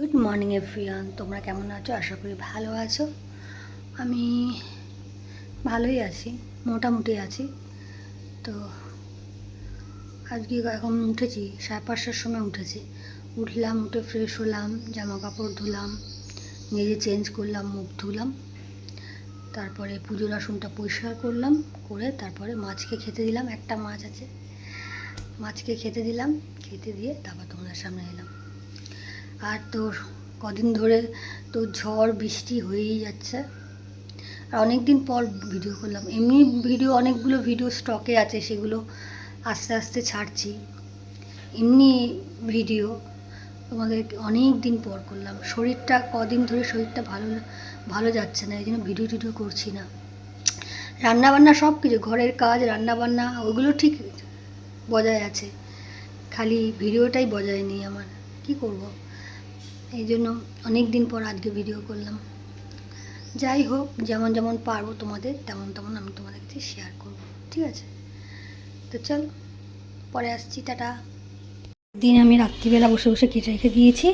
Good morning everyone তোমরা কেমন আছো? আশা করি ভালো আছো। আমি ভালোই আছি, মোটামুটি আছি। তো আজকে এখন উঠেছি, সাড়ে পাঁচটার সময় উঠেছি। উঠলাম, উঠে ফ্রেশ হলাম জামা কাপড় ধুলাম, নিজে চেঞ্জ করলাম, মুখ ধুলাম। তারপরে পুজোর আসনটা পরিষ্কার করলাম, করে তারপরে মাছকে খেতে দিলাম। একটা মাছ আছে, মাছকে খেতে দিলাম, খেতে দিয়ে তারপর তোমাদের সামনে এলাম। আর তোর কদিন ধরে তো ঝড়, বৃষ্টি হয়েই যাচ্ছে। আর অনেক দিন পর ভিডিও করলাম। এমনি ভিডিও অনেকগুলো ভিডিও স্টকে আছে, সেগুলো আস্তে আস্তে ছাড়ছি। এমনি ভিডিও তোমাদের অনেক দিন পর করলাম। শরীরটা কদিন ধরে শরীরটা ভালো ভালো যাচ্ছে না, এই জন্য ভিডিও টিডিও করছি না। রান্নাবান্না সব কিছু, ঘরের কাজ, রান্নাবান্না, ওগুলো ঠিক বজায় আছে। খালি ভিডিওটাই বজায় নেই আমার। কি করব? এই জন্য অনেক দিন পর আজকে ভিডিও করলাম। যাই হোক, যেমন যেমন পারব তোমাদের, তেমন তেমন আমি তোমাদের কাছে শেয়ার করব, ঠিক আছে? তো চল, পরে আসছি, টাটা। দিন আমি রাত্রিবেলা বসে বসে কেটে রেখে দিয়েছি,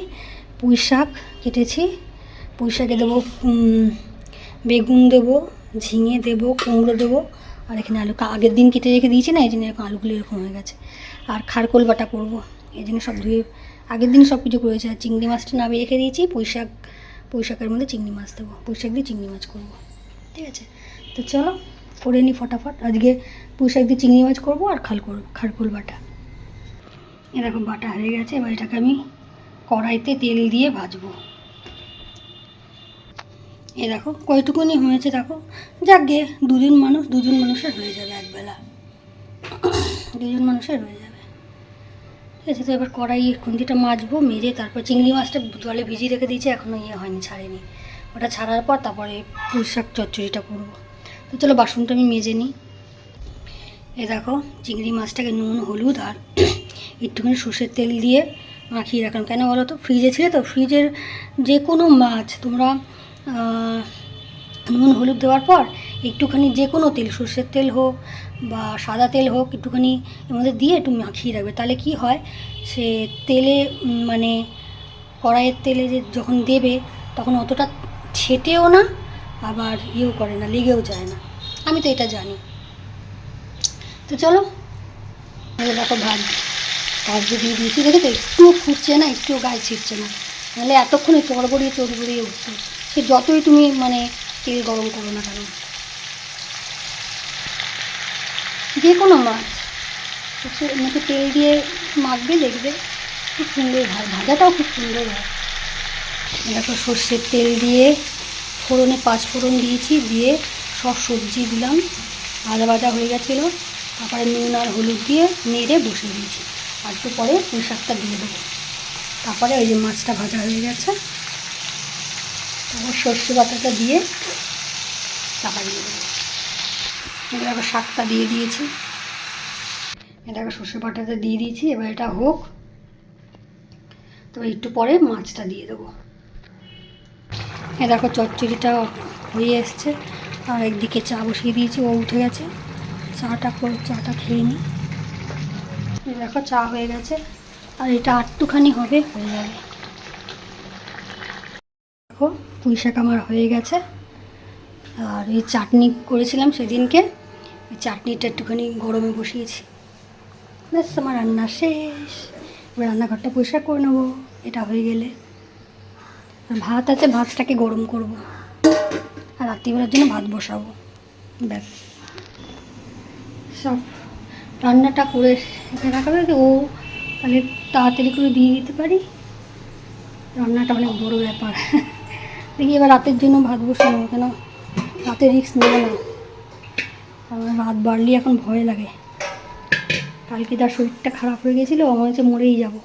পুঁই শাক কেটেছি। পুঁই শাকে দেবো বেগুন দেবো, ঝিঙে দেবো, কুমড়ো দেবো, আর এখানে আলু আগের দিন কেটে রেখে দিয়েছি না, এই জন্য এরকম আলুগুলো এরকম হয়ে গেছে। আর খারকোল বাটা করব, এই জন্য সব ধুয়ে আগের দিন সব কিছু করেছি, আর চিংড়ি মাছটা নামিয়ে রেখে দিয়েছি পুঁই শাক পুঁই শাকের মধ্যে চিংড়ি মাছ দেবো। পুঁই শাক দিয়ে চিংড়ি মাছ করব। ঠিক আছে? তো চলো, করে নিই ফটাফট। আজকে পুঁই শাক দিয়ে চিংড়ি মাছ করব আর খালকোল খারকোল বাটা। এরকম বাটা হয়ে গেছে। এবার এটাকে আমি কড়াইতে তেল দিয়ে ভাজবো। এ দেখো, কয়টুকুনি হয়েছে দেখো। যাক গে, দুজন মানুষ, দুজন মানুষের হয়ে যাবে একবেলা। দুজন মানুষের হয়ে যাবে। আছে, তো এবার কড়াই খুন্তিটা মাজবো, মেজে তারপর চিংড়ি মাছটা জলে ভিজিয়ে রেখে দিয়েছি এখনও ইয়ে হয়নি, ছাড়েনি। ওটা ছাড়ার পর তারপরে পুঁই শাক চচ্চড়িটা করব। তো চলো বাসনটা আমি মেজে নিই। এ দেখো, চিংড়ি মাছটাকে নুন, হলুদ আর একটুখানি সর্ষের তেল দিয়ে মাখিয়ে রাখলাম। কেন বলো তো? ফ্রিজে ছিল তো, ফ্রিজের যে কোনো মাছ তোমরা নুন, হলুদ দেওয়ার পর একটুখানি যে কোনো তেল, সর্ষের তেল হোক বা সাদা তেল হোক একটুখানি এর মধ্যে দিয়ে একটু মাখিয়ে রাখবে। তাহলে কি হয়? সে তেলে মানে কড়াইয়ের তেলে যে যখন দেবে, তখন অতটা ছেটেও না, আবার ইয়েও করে না, লেগেও যায় না। আমি তো এটা জানি। তো চলো দেখো ভাত। ভাত দিয়ে দিয়েছি দেখে তো একটুও ফুটছে না, একটুও গায়ে ছিটছে না। নাহলে এতক্ষণে চড়বড়িয়ে চড়বড়িয়ে উঠতো। সে যতই তুমি মানে তেল গরম করো না কেন যে কোনো মাছ। হচ্ছে মুখে তেল দিয়ে মাখবে, দেখবে খুব সুন্দর হয় ভাজাটাও খুব সুন্দর হয়। দেখো সর্ষের তেল দিয়ে ফোড়নে পাঁচ ফোড়ন দিয়েছি, দিয়ে সব সবজি দিলাম। ভাজা ভাজা হয়ে গেছিল। তারপরে নুন আর হলুদ দিয়ে নেড়ে বসিয়ে দিয়েছি। আর একটু পরে পুঁই শাকটা দিয়ে দেবো। তারপরে ওই যে মাছটা ভাজা হয়ে গেছে। তারপর সর্ষে বাটাটা দিয়ে চাপা দিয়ে দেবো। এটা আবার শাকটা দিয়ে দিয়েছি। এটাকে সর্ষে বাটাটা দিয়ে দিয়েছি, এবার এটা হোক। তো একটু পরে মাছটা দিয়ে দেবো। এ দেখো চচ্চড়িটা হয়ে এসছে। আর একদিকে চা বসিয়ে দিয়েছি, ও উঠে গেছে। চাটা করে চাটা খেয়ে নিই দেখো চা হয়ে গেছে। আর এটা আটটুখানি হবে, হয়ে যাবে। দেখো পুঁই শাক আমার হয়ে গেছে। আর এই চাটনি করেছিলাম সেদিনকে। চাটনিটা একটুখানি গরমে বসিয়েছি। ব্যাস, আমার রান্না শেষ। এবার রান্নাঘরটা পরিষ্কার করে নেব। এটা হয়ে গেলে ভাত আছে, ভাতটাকে গরম করব। আর রাত্রিবেলার জন্য ভাত বসাবো। ব্যাস। সব রান্নাটা করে রেখে যাবে ও তাহলে তাড়াতাড়ি করে দিয়ে দিতে পারি? রান্নাটা অনেক বড় ব্যাপার। দেখি এবার রাতের জন্য ভাত বসাবো কেন? রাতে রিস্ক নেব না। রাত বাড়লে এখন ভয় লাগে। কালকে তার শরীরটা খারাপ হয়ে গেছিল আমার হচ্ছে মরেই যাব।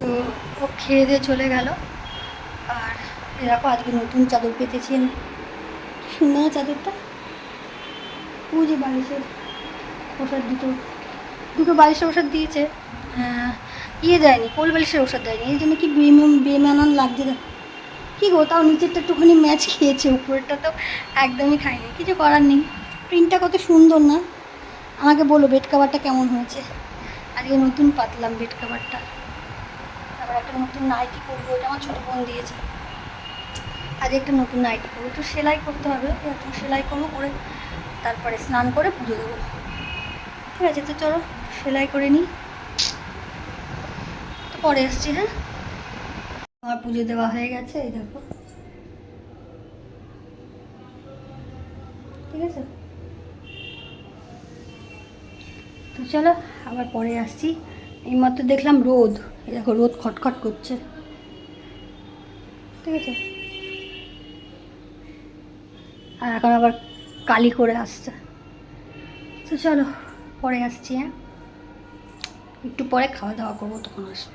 তো ও খেয়ে দিয়ে চলে গেল। আর এরকম আজকে নতুন চাদর পেতেছি আমি। সুন্দর চাদরটা? ওই যে বালিশের ওষুধ দুটো দুটো বালিশের ওষুধ দিয়েছে। হ্যাঁ, ইয়ে দেয়নি কোল বালিশের ওষুধ দেয়নি। এই জন্য কি বেম- বেমানান লাগছে কী গো তাও নিচেরটা একটুখানি ম্যাচ খেয়েছে উপরেরটা তো একদমই খায়নি। কিছু করার নেই। প্রিন্টটা কত সুন্দর না? আমাকে বলো বেড কাভারটা কেমন হয়েছে? আজকে নতুন পাতলাম বেড কাভারটা তারপর একটা নতুন নাইটি করব এটা আমার ছোটো বোন দিয়েছে। আজ একটা নতুন নাইটি করব একটু সেলাই করতে হবে, একটু সেলাই করব, করে তারপরে স্নান করে পুজো দেবো। ঠিক আছে, তো চলো, সেলাই করে নিই। তো পরে এসছি হ্যাঁ? আমার পুজো দেওয়া হয়ে গেছে, এই দেখো। ঠিক আছে? তো চলো, আবার পরে আসছি। এইমাত্র দেখলাম রোদ। দেখো, রোদ খটখট করছে। ঠিক আছে? আর এখন আবার কালি করে আসছে। তো চলো, পরে আসছি হ্যাঁ? একটু পরে খাওয়া দাওয়া করব, তখন আসব।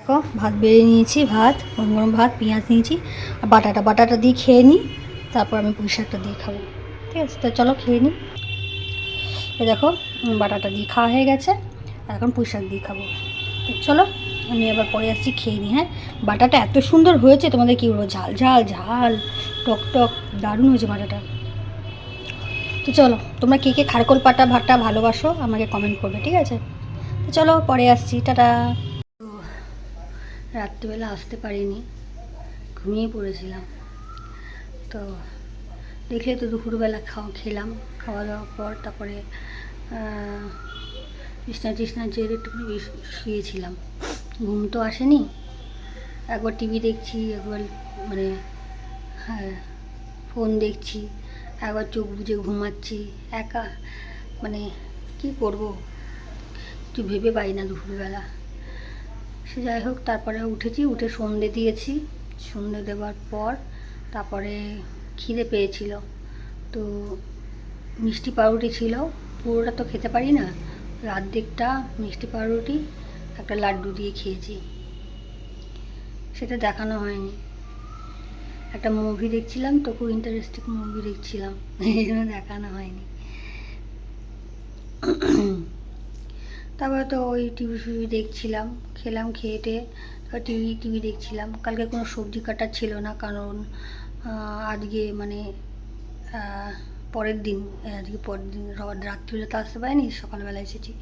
দেখো, ভাত বেড়ে নিয়েছি, ভাত, গরম গরম ভাত, পেঁয়াজ নিয়েছি, আর বাটাটা। বাটাটা দিয়ে খেয়ে নিই, তারপর আমি পুঁই শাকটা দিয়ে খাব। ঠিক আছে, তো চলো, খেয়ে নিই। দেখো বাটাটা দিয়ে খাওয়া হয়ে গেছে। আর এখন পুঁই শাক দিয়ে খাব। তো চলো, আমি আবার পরে আসছি, খেয়ে নিই হ্যাঁ? বাটাটা এত সুন্দর হয়েছে, তোমাদের কী বলব? ঝাল ঝাল ঝাল, টক টক, দারুণ হয়েছে বাটাটা। তো চলো, তোমরা কে কে খারকোল পাটা ভাটা ভালোবাসো, আমাকে কমেন্ট করবে, ঠিক আছে? তো চলো, পরে আসছি, টাটা। তো, রাত্রিবেলা আসতে পারিনি, ঘুমিয়ে পড়েছিলাম। তো, দেখলে তো দুপুরবেলা খাওয়া খেলাম, খাওয়া দাওয়ার পর, তারপরে আহ, বিছনা টিছনা চেয়ে একটু শুয়েছিলাম। ঘুম তো আসেনি। একবার টিভি দেখছি একবার মানে হ্যাঁ ফোন দেখছি একবার চোখ বুজে ঘুমাচ্ছি একা মানে কি করব? কিছু ভেবে পাই না দুপুরবেলা। সে যাই হোক তারপরে উঠেছি উঠে সন্ধে দিয়েছি। সন্ধে দেওয়ার পর তারপরে খিদে পেয়েছিল। তো মিষ্টি পাউরুটি ছিল। পুরোটা তো খেতে পারি না। অর্ধেকটা মিষ্টি পাউরুটি, একটা লাড্ডু দিয়ে খেয়েছি। সেটা দেখানো হয়নি। একটা মুভি দেখছিলাম তো খুব ইন্টারেস্টিং মুভি দেখছিলাম। এই জন্য দেখানো হয়নি। তারপরে তো ওই টিভি ফিভি দেখছিলাম, খেলাম খেয়ে টেয়ে টিভি টিভি দেখছিলাম। কালকে কোনো সবজি কাটা ছিল না, কারণ আজকে মানে পরের দিন আজকে পরের দিন রবার রাত্রিবেলা তো আসতে পারিনি সকালবেলা এসেছি।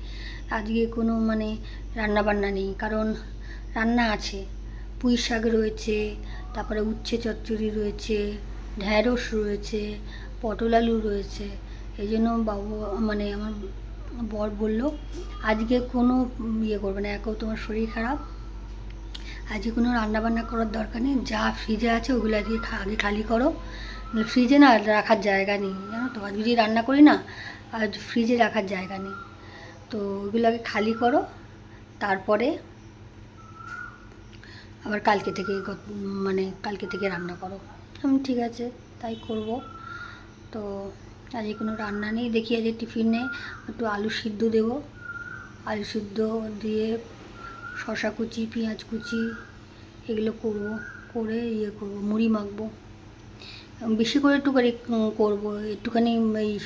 আজকে কোনো মানে রান্না বান্না নেই, কারণ রান্না আছে। পুঁই শাক রয়েছে, তারপরে উচ্ছে চচ্চড়ি রয়েছে, ঢ্যাঁড়স রয়েছে, পটল আলু রয়েছে। এই জন্য বাবু মানে আমার বর বলল, আজকে কোনো ইয়ে করবে না একেও তোমার শরীর খারাপ। আজকে কোনো রান্না বান্না করার দরকার নেই, যা ফ্রিজে আছে ওগুলো আজকে আগে খালি করো। ফ্রিজে না রাখার জায়গা নেই, জানো তো? আজকে যদি রান্না করি না আজ ফ্রিজে রাখার জায়গা নেই। তো ওগুলো আগে খালি করো, তারপরে আবার কালকে থেকে মানে কালকে থেকে রান্না করো। আমি ঠিক আছে, তাই করব। তো আজকে কোনো রান্না নেই, দেখি আজকে টিফিনে একটু আলু সিদ্ধ দেবো। আলু সিদ্ধ দিয়ে শশা কুচি, পেঁয়াজ কুচি, এগুলো করব, করে ইয়ে করব, মুড়ি মাখবো। বেশি করে একটুখানি করব। একটুখানি এই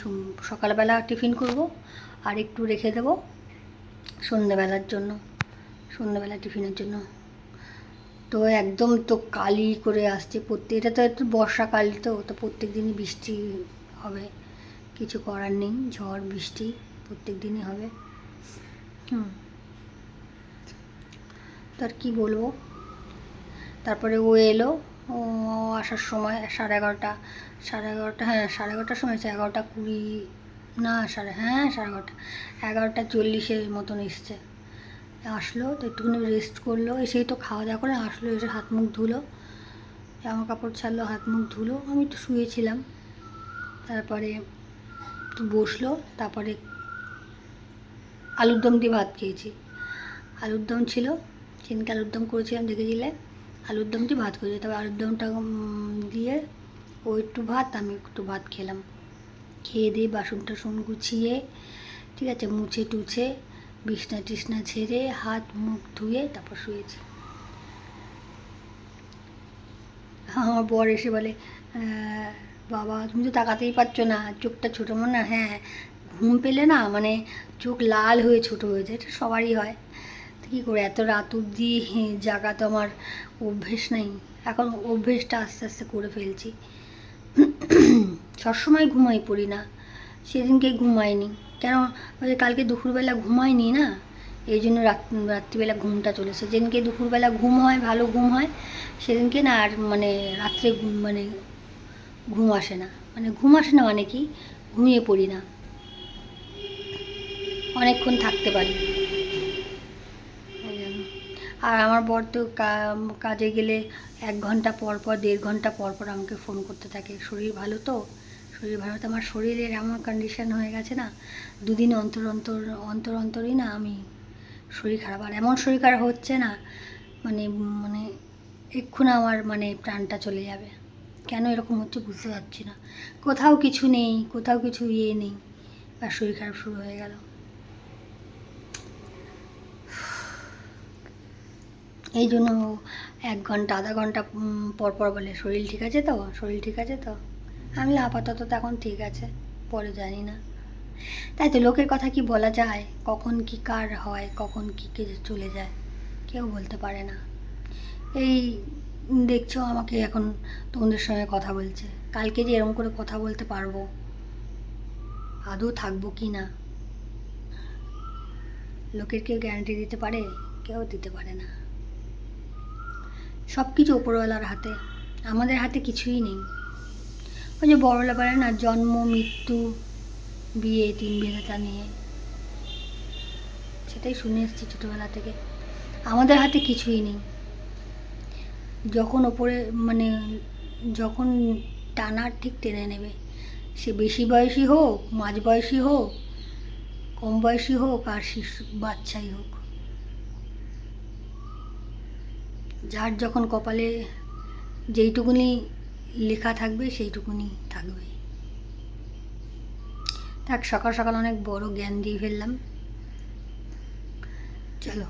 সকালবেলা টিফিন করব আর একটু রেখে দেবো সন্ধ্যেবেলার জন্য সন্ধ্যেবেলা টিফিনের জন্য। তো একদম তো কালি করে আসছে প্রত্যেক এটা তো একটু বর্ষাকাল তো তো প্রত্যেক দিনই বৃষ্টি হবে। কিছু করার নেই, ঝড়, বৃষ্টি প্রত্যেক দিনই হবে। হুম। তার কি বলব? তারপরে ও এলো ও, আসার সময় সাড়ে এগারোটা সাড়ে এগারোটা হ্যাঁ সাড়ে এগারোটার সময় এসে এগারোটা কুড়ি, না, সাড়ে হ্যাঁ সাড়ে এগারোটা এগারোটা চল্লিশের মতন এসছে। আসলো, তো একটুখানি রেস্ট করল এসেই তো খাওয়া দাওয়া করে আসলো, এসে হাত মুখ ধুলো, জামা কাপড় ছাড়লো, হাত মুখ ধুলো, আমি একটু শুয়েছিলাম। তারপরে একটু বসল, তারপরে আলুর দম দিয়ে ভাত খেয়েছি। আলুর দম ছিল, সেদিনকে আলুর দম করেছিলাম, দেখেছিলে? আলুর দম দিয়ে ভাত করেছি তবে আলুর দমটা দিয়ে ও একটু ভাত, আমি একটু ভাত খেলাম। খেয়ে দিয়ে বাসন টাসন গুছিয়ে, ঠিক আছে, মুছে টুছে, বিছনা টিছনা ছেড়ে হাত মুখ ধুয়ে তারপর শুয়েছি। আমার বর এসে বলে বাবা, তুমি তো তাকাতেই পারছ না, চোখটা ছোটো মনে হ্যাঁ ঘুম পেলে না মানে চোখ লাল হয়ে ছোট হয়ে যায়, এটা সবারই হয়। কী করে? এত রাত অবধি জাগা তো আমার অভ্যেস নেই। এখন অভ্যেসটা আস্তে আস্তে করে ফেলছি। সবসময় ঘুমাই পড়ি না। সেদিনকে ঘুমাইনি। কেন? ওই কালকে দুপুরবেলা ঘুমাইনি না? এই জন্য রাত, রাত্রিবেলা ঘুমটা চলেছে যেদিনকে দুপুরবেলা ঘুম হয়, ভালো ঘুম হয়, সেদিনকে না আর মানে রাত্রে ঘুম- মানে ঘুম আসে না। মানে ঘুম আসে না মানে কি? ঘুমিয়ে পড়ি না। অনেকক্ষণ থাকতে পারি। আর আমার বর তো কাজে গেলে এক ঘণ্টা পর পর, দেড় ঘণ্টা পর পর আমাকে ফোন করতে থাকে। শরীর ভালো তো? শরীর ভালো তো? আমার শরীরের এমন কন্ডিশন হয়ে গেছে না, দুদিন অন্তর অন্তর অন্তর অন্তরই না আমি শরীর খারাপ। আর এমন শরীর খারাপ হচ্ছে না মানে মানে এক্ষুনি আমার মানে প্রাণটা চলে যাবে। কেন এরকম হচ্ছে বুঝতে পারছি না। কোথাও কিছু নেই, কোথাও কিছু ইয়ে নেই, আর শরীর খারাপ শুরু হয়ে গেল। এই জন্য এক ঘণ্টা, আধা ঘণ্টা পর পর বলে, শরীর ঠিক আছে তো? শরীর ঠিক আছে তো? আমি, আপাতত তো এখন ঠিক আছে, পরে জানি না। তাই তো লোকের কথা কি বলা যায়? কখন কি কার হয়? কখন কি কে চলে যায়? কেউ বলতে পারে না। এই দেখছ, আমাকে এখন তোমাদের সঙ্গে কথা বলছে। কালকে যে এরকম করে কথা বলতে পারব, আদৌ থাকব কি না? লোকের কেউ গ্যারান্টি দিতে পারে? কেউ দিতে পারে না। সব কিছু ওপরওয়ালার হাতে। আমাদের হাতে কিছুই নেই। ওই যে বড়লা বলে না, জন্ম, মৃত্যু, বিয়ে, তিন বিধাতা নিয়ে সেটাই শুনে এসছি ছোটোবেলা থেকে। আমাদের হাতে কিছুই নেই। যখন ওপরে মানে যখন টানার ঠিক টেনে নেবে, সে বেশি বয়সী হোক মাঝ বয়সী হোক, কম বয়সী হোক, আর শিশু, বাচ্চাই হোক। যার যখন কপালে যেইটুকুনি লেখা থাকবে, সেইটুকুনি থাকবে। থাক সকাল সকাল অনেক বড় জ্ঞান দিয়ে ফেললাম। চলো,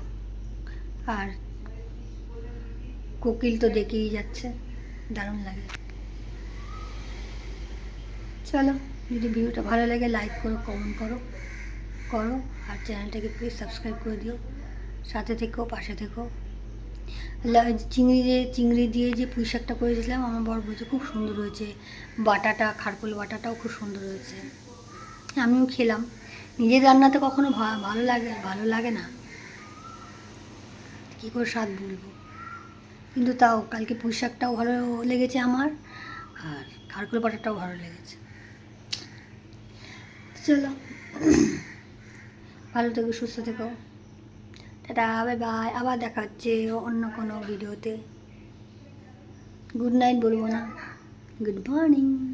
আর কোকিল তো দেখেই যাচ্ছে, দারুণ লাগে। চলো, যদি ভিডিওটা ভালো লাগে লাইক করো কমেন্ট করো করো, আর চ্যানেলটাকে প্লিজ সাবস্ক্রাইব করে দিও। সাথে থেকো, পাশে থেকো। লা- চিংড়ি যে চিংড়ি দিয়ে যে পুঁই শাকটা করেছিলাম, আমার বর বলছে, খুব সুন্দর হয়েছে। বাটাটা, খারকুল বাটাটাও খুব সুন্দর হয়েছে। আমিও খেলাম। নিজের রান্নাতে কখনো ভালো লাগে ভালো লাগে না। কী করে স্বাদ বলব? কিন্তু তাও, কালকে পুঁই শাকটাও ভালো লেগেছে আমার, আর খারকুল বাটাটাও ভালো লেগেছে। চলো। ভালো থেকো, সুস্থ থেকো। টাটা, বাই বাই, আবার দেখা হচ্ছে অন্য কোনো ভিডিওতে। গুড নাইট বলব না। Good morning.